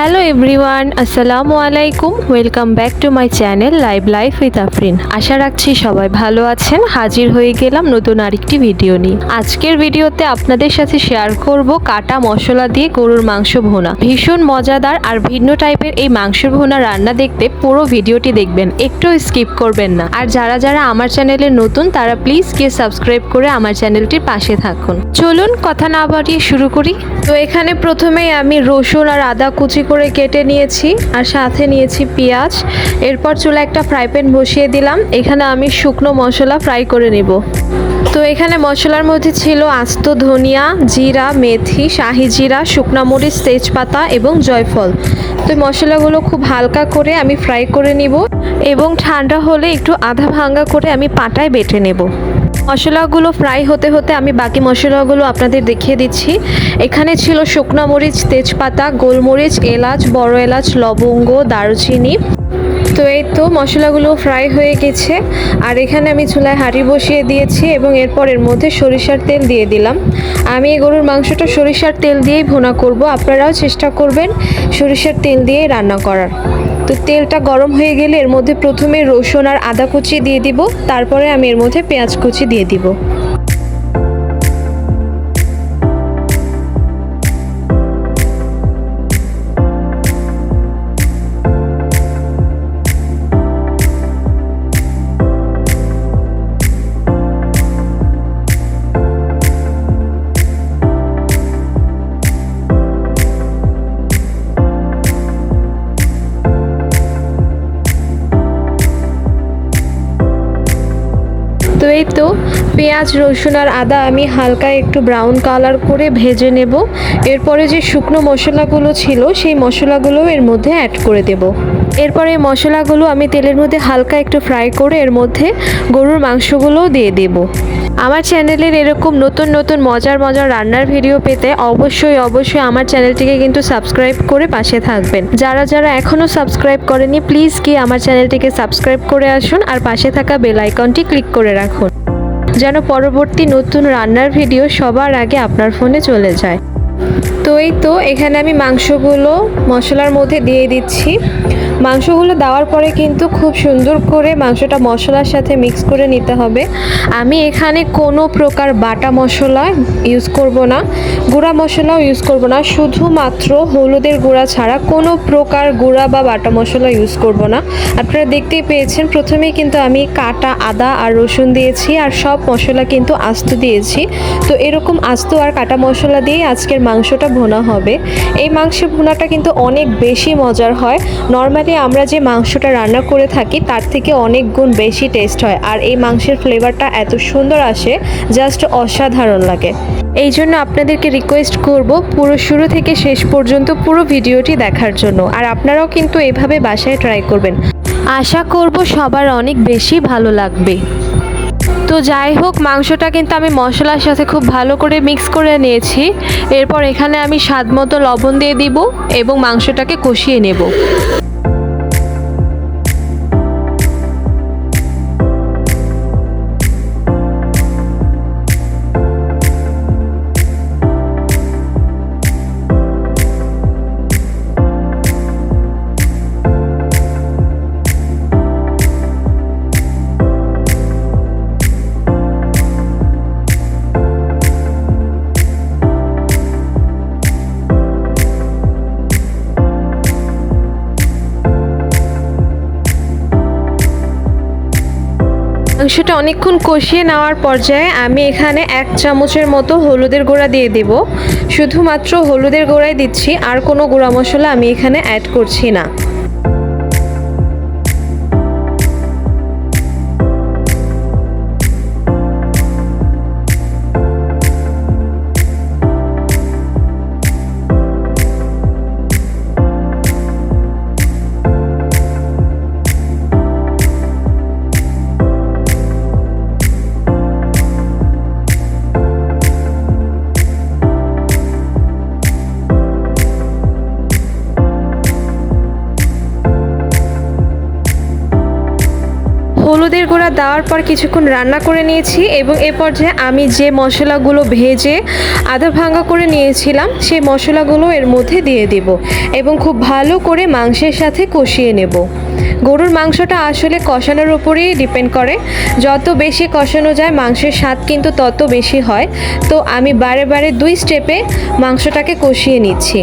Hello everyone আসসালামু আলাইকুম welcome back to my channel live life with Afrin আশা রাখছি সবাই ভালো আছেন। হাজির হয়ে গেলাম নতুন আরেকটি ভিডিও নিয়ে। আজকের ভিডিওতে আপনাদের সাথে শেয়ার করব কাটা মশলা দিয়ে গরুর মাংস ভোনা। ভীষণ মজাদার আর ভিন্ন টাইপের এই মাংস ভোনা রান্না দেখতে পুরো ভিডিওটি দেখবেন। একটু স্কিপ করবেন না। আর যারা যারা আমার চ্যানেলে নতুন, তারা প্লিজ গিয়ে সাবস্ক্রাইব করে আমার চ্যানেলটির পাশে থাকুন। চলুন কথা না বাড়িয়ে শুরু করি। তো এখানে প্রথমেই আমি রসুন আর আদা কুচি করে কেটে নিয়েছি আর সাথে নিয়েছি পেঁয়াজ। এরপর চুলা একটা ফ্রাই প্যান বসিয়ে দিলাম। এখানে আমি শুকনো মশলা ফ্রাই করে নেব। তো এখানে মশলার মধ্যে ছিল আস্ত ধনিয়া, জিরা, মেথি, শাহি জিরা, শুকনা মরিচ, তেজপাতা এবং জয়ফল। তো মশলাগুলো খুব হালকা করে আমি ফ্রাই করে নিব এবং ঠান্ডা হলে একটু আধা ভাঙ্গা করে আমি পাটায় বেটে নেব। মশলাগুলো ফ্রাই হতে হতে আমি বাকি মশলাগুলো আপনাদের দেখিয়ে দিচ্ছি। এখানে ছিল শুকনো মরিচ, তেজপাতা, গোলমরিচ, এলাচ, বড় এলাচ, লবঙ্গ, দারুচিনি। তো এই তো মশলাগুলো ফ্রাই হয়ে গেছে। আর এখানে আমি চুলায় হাঁড়ি বসিয়ে দিয়েছি এবং এরপর এর মধ্যে সরিষার তেল দিয়ে দিলাম। আমি এই গরুর মাংসটা সরিষার তেল দিয়েই ভুনা করব। আপনারাও চেষ্টা করবেন সরিষার তেল দিয়েই রান্না করার। তো তেলটা গরম হয়ে গেলে এর মধ্যে প্রথমে রসুন আর আদা কুচি দিয়ে দিব। তারপরে আমি এর মধ্যে পেঁয়াজ কুচি দিয়ে দিব। এই তো, পেঁয়াজ, রসুন আর আদা আমি হালকা একটু ব্রাউন কালার করে ভেজে নেব। এরপরে যে শুকনো মশলাগুলো ছিল, সেই মশলাগুলো এর মধ্যে অ্যাড করে দেব। এরপরে এই মশলাগুলো আমি তেলের মধ্যে হালকা একটু ফ্রাই করে এর মধ্যে গরুর মাংসগুলোও দিয়ে দেব। আমার চ্যানেলের এরকম নতুন নতুন মজার মজার রান্নার ভিডিও পেতে অবশ্যই অবশ্যই আমার চ্যানেলটিকে কিন্তু সাবস্ক্রাইব করে পাশে থাকবেন। যারা যারা এখনও সাবস্ক্রাইব করেনি প্লিজ গিয়ে আমার চ্যানেলটিকে সাবস্ক্রাইব করে আসুন আর পাশে থাকা বেল আইকনটি ক্লিক করে রাখুন, যেন পরবর্তী নতুন রান্নার ভিডিও সবার আগে আপনার ফোনে চলে যায়। তো এই তো, এখানে আমি মাংসগুলো মশলার মধ্যে দিয়ে দিচ্ছি। মাংসগুলো দেওয়ার পরে কিন্তু খুব সুন্দর করে মাংসটা মশলার সাথে মিক্স করে নিতে হবে। আমি এখানে কোনো প্রকার বাটা মশলা ইউজ করব না, গুঁড়া মশলাও ইউজ করব না, শুধুমাত্র হলুদের গুঁড়া ছাড়া কোনো প্রকার গুঁড়া বা বাটা মশলা ইউজ করব না। আপনারা দেখতেই পেয়েছেন, প্রথমেই কিন্তু আমি কাটা আদা আর রসুন দিয়েছি আর সব মশলা কিন্তু আস্ত দিয়েছি। তো এরকম আস্ত আর কাটা মশলা দিয়ে আজকের মাংসটা ভোনা হবে। এই মাংস ভুনাটা কিন্তু অনেক বেশি মজার হয়। নর্মালি আমরা যে মাংসটা রান্না করে থাকি, তার থেকে অনেক গুণ বেশি টেস্ট হয়। আর এই মাংসের ফ্লেভারটা এত সুন্দর আসে জাস্ট অসাধারণ লাগে। এই জন্য আপনাদেরকে রিকোয়েস্ট করব পুরো শুরু থেকে শেষ পর্যন্ত পুরো ভিডিওটি দেখার জন্য। আর আপনারাও কিন্তু এভাবে বাসায় ট্রাই করবেন। আশা করব সবার অনেক বেশি ভালো লাগবে। তো যাই হোক, মাংসটা কিন্তু আমি মশলার সাথে খুব ভালো করে মিক্স করে নিয়েছি। এরপর এখানে আমি স্বাদ মতো লবণ দিয়ে দিব এবং মাংসটাকে কষিয়ে নেব। মাংসটা অনেকক্ষণ কষিয়ে নেওয়ার পর্যায়ে আমি এখানে এক চামচের মতো হলুদের গুঁড়া দিয়ে দেব। শুধুমাত্র হলুদের গুঁড়াই দিচ্ছি, আর কোনো গুঁড়া মশলা আমি এখানে অ্যাড করছি না। দেওয়ার পর কিছুক্ষণ রান্না করে নিয়েছি এবং এ পর্যায়ে আমি যে মশলাগুলো ভেজে আধা ভাঙা করে নিয়েছিলাম, সেই মশলাগুলো এর মধ্যে দিয়ে দেব এবং খুব ভালো করে মাংসের সাথে কষিয়ে নেব। গরুর মাংসটা আসলে কষানোর উপরেই ডিপেন্ড করে। যত বেশি কষানো যায়, মাংসের স্বাদ কিন্তু তত বেশি হয়। তো আমি বারে বারে দুই স্টেপে মাংসটাকে কষিয়ে নিচ্ছি।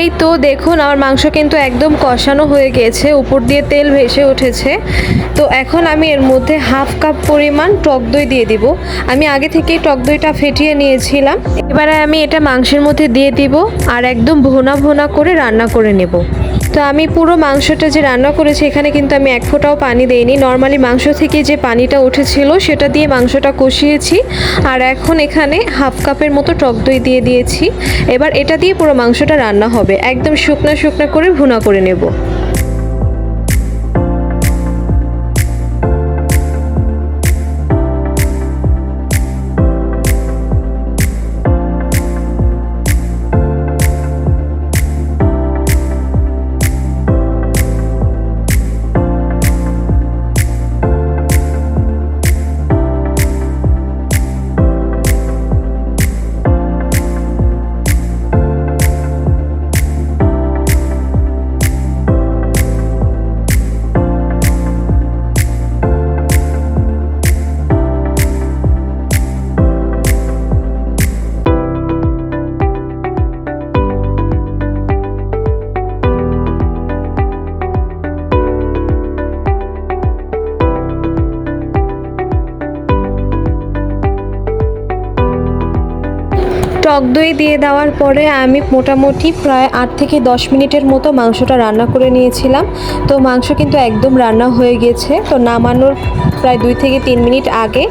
এই তো দেখুন, আমার মাংস কিন্তু একদম কষানো হয়ে গেছে, উপর দিয়ে তেল ভেসে উঠেছে। তো এখন আমি এর মধ্যে হাফ কাপ পরিমাণ টক দই দিয়ে দিব। আমি আগে থেকেই টক দইটা ফেটিয়ে নিয়েছিলাম। এবারে আমি এটা মাংসের মধ্যে দিয়ে দিব আর একদম ভোনা ভোনা করে রান্না করে নেব। তো আমি পুরো মাংসটা যে রান্না করেছি, এখানে কিন্তু আমি এক ফোঁটাও পানি দেইনি। নর্মালি মাংস থেকে যে পানিটা উঠেছিল, সেটা দিয়ে মাংসটা কষিয়েছি। আর এখন এখানে হাফ কাপের মতো টক দই দিয়ে দিয়েছি। এবার এটা দিয়ে পুরো মাংসটা রান্না হবে। একদম শুকনা শুকনা করে ভুনা করে নেব। টক দই দিয়ে দেওয়ার পরে আমি মোটামুটি প্রায় আট থেকে দশ মিনিটের মতো মাংসটা রান্না করে নিয়েছিলাম। তো মাংস কিন্তু একদম রান্না হয়ে গেছে। তো নামানোর প্রায় দুই থেকে তিন মিনিট আগে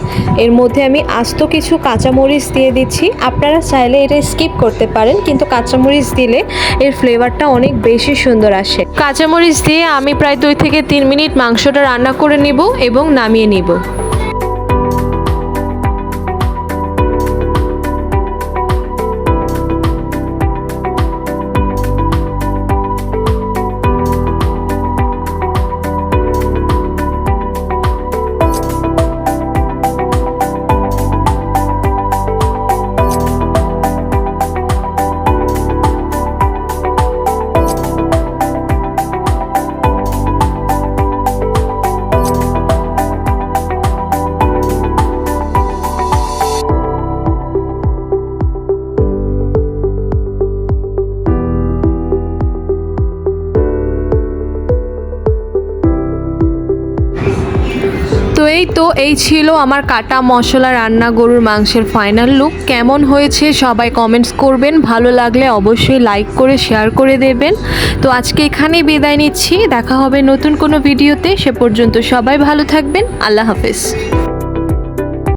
এর মধ্যে আমি আস্ত কিছু কাঁচামরিচ দিয়ে দিচ্ছি। আপনারা চাইলে এটা স্কিপ করতে পারেন, কিন্তু কাঁচামরিচ দিলে এর ফ্লেভারটা অনেক বেশি সুন্দর আসে। কাঁচামরিচ দিয়ে আমি প্রায় দুই থেকে তিন মিনিট মাংসটা রান্না করে নিব এবং নামিয়ে নিব। এই তো এই ছিল আমার কাটা মশলা রান্না গরুর মাংসের ফাইনাল লুক কেমন হয়েছে সবাই কমেন্টস করবেন। ভালো লাগলে অবশ্যই লাইক করে শেয়ার করে দেবেন। তো আজকে এখানেই বিদায় নিচ্ছি। দেখা হবে নতুন কোনো ভিডিওতে সে পর্যন্ত সবাই ভালো থাকবেন। আল্লাহ হাফেজ।